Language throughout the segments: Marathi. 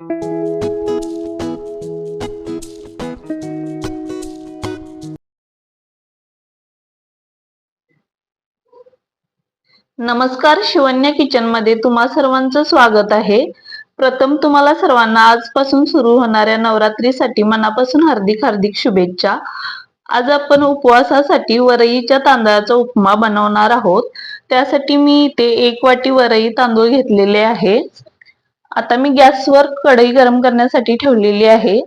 नमस्कार शिवन्य किचनमध्ये तुम्हा सर्वांचं स्वागत आहे. प्रथम तुम्हाला सर्वांना आजपासून सुरू होणाऱ्या नवरात्रीसाठी मनापासून हार्दिक हार्दिक शुभेच्छा. आज आपण उपवासासाठी वरईच्या तांदळाचा उपमा बनवणार आहोत. त्यासाठी मी इथे एक वाटी वरई तांदूळ घेतलेले आहे. आता मी गॅसवर कढई गरम करण्यासाठी ठेवलेली आहे.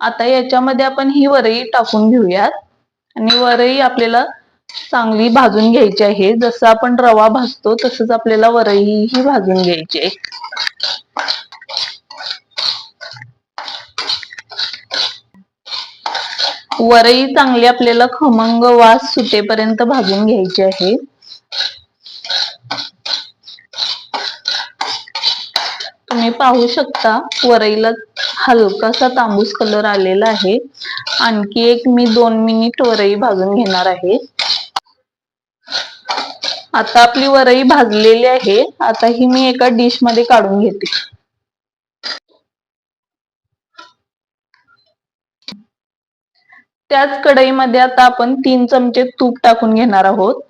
आता याच्यामध्ये आपण ही वरई टाकून घेऊयात. आणि वरई आपल्याला चांगली भाजून घ्यायची आहे. जसं आपण रवा भाजतो तसंच आपल्याला वरई ही भाजून घ्यायची आहे. वरई चांगली आपल्याला खमंग वास सुटेपर्यंत भाजून घ्यायची आहे. तुम्ही पाहू शकता वरईला हलकासा तांबूस कलर आलेला आहे. आणखी एक मी दोन मिनिट वरई भाजून घेणार आहे. आता आपली वरई भाजलेली आहे. आता ही मी एका डिशमध्ये काढून घेते. त्याच कढईमध्ये आता आपण तीन चमचे तूप टाकून घेणार आहोत.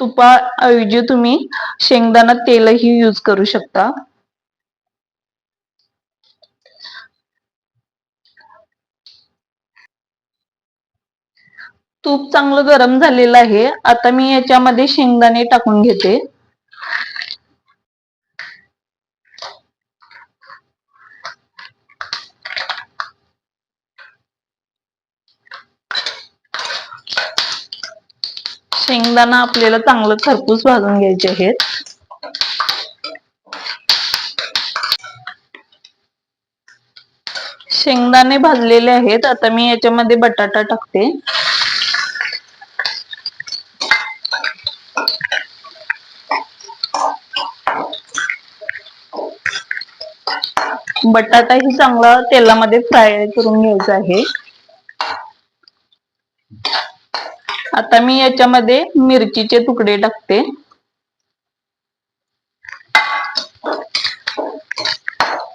तुपाऐवजी तुम्ही शेंगदाणा तेलही यूज करू शकता. तूप चांगलं गरम झालेलं आहे. आता मी याच्यामध्ये शेंगदाणे टाकून घेते. शेंगदाणा आपल्याला चांगलं खरपूस भाजून घ्यायचे आहेत. शेंगदाणे भाजलेले आहेत. आता मी याच्यामध्ये बटाटा टाकते. बटाटा ही चांगला तेलामध्ये फ्राय करून घ्यायचा आहे. आता मी याच्यामध्ये मिरचीचे तुकडे टाकते.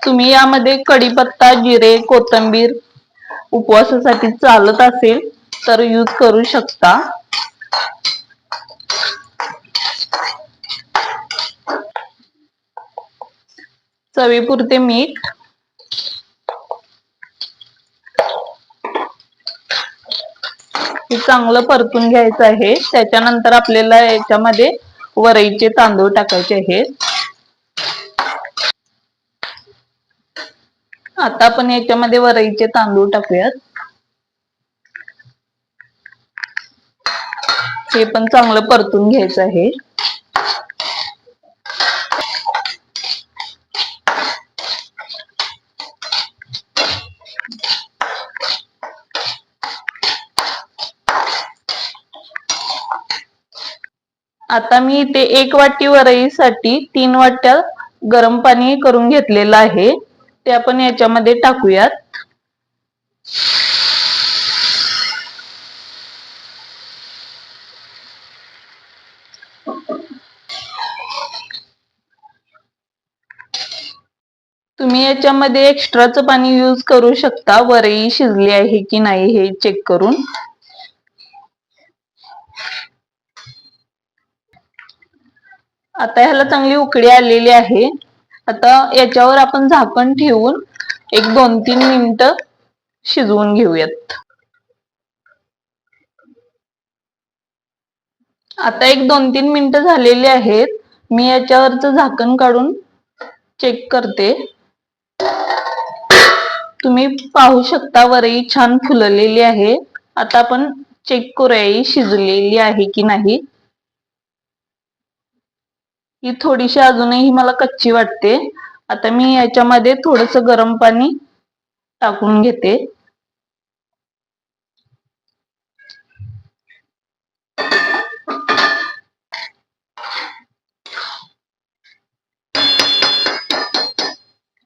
तुम्ही यामध्ये कढीपत्ता जिरे कोथंबीर उपवासासाठी चालत असेल तर यूज करू शकता. चवीपुरते मीठ हे चांगलं परतून घ्यायचं आहे. त्याच्यानंतर आपल्याला याच्यामध्ये वरईचे तांदूळ टाकायचे आहेत. आता आपण याच्यामध्ये वरईचे तांदूळ टाकूयात. हे पण चांगलं परतून घ्यायचं आहे. आता मी इथे एक वाटी वरईसाठी तीन वाट्या गरम पाणी करून घेतलेलं आहे. ते आपण याच्यामध्ये टाकूयात. तुम्ही याच्यामध्ये एक्स्ट्राचं पाणी यूज करू शकता. वरई शिजली आहे की नाही हे चेक करून. आता ह्याला चांगली उकडी आलेली आहे. आता याच्यावर आपण झाकण ठेवून एक दोन तीन मिनिट शिजवून घेऊयात. आता एक दोन तीन मिनिट झालेली आहेत. मी याच्यावरच झाकण काढून चेक करते. तुम्ही पाहू शकता वरही छान फुललेली आहे. आता आपण चेक करूया शिजलेली आहे की नाही. ही थोडीशी अजूनही मला कच्ची वाटते. आता मी याच्यामध्ये थोडस गरम पाणी टाकून घेते.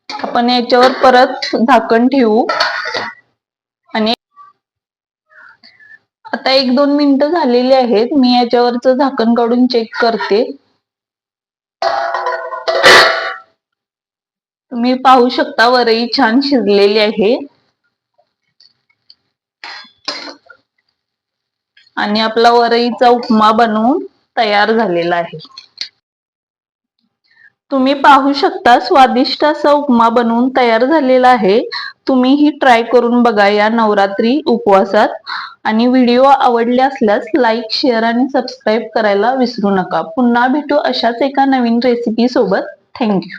आपण याच्यावर परत झाकण ठेवू. आणि आता एक दोन मिनिटं झालेली आहेत. मी याच्यावरच झाकण काढून चेक करते. तुम्ही पाहू शकता वरई छान शिजलेली आहे. आणि आपला वरईचा उपमा बनवून तयार झालेला आहे. तुम्ही पाहू शकता स्वादिष्ट असा उपमा बनवून तयार झालेला आहे. तुम्ही ही ट्राय करून बघा या नवरात्री उपवासात. आणि व्हिडिओ आवडले असल्यास लाईक शेअर आणि सबस्क्राईब करायला विसरू नका. पुन्हा भेटू अशाच एका नवीन रेसिपी सोबत. थँक्यू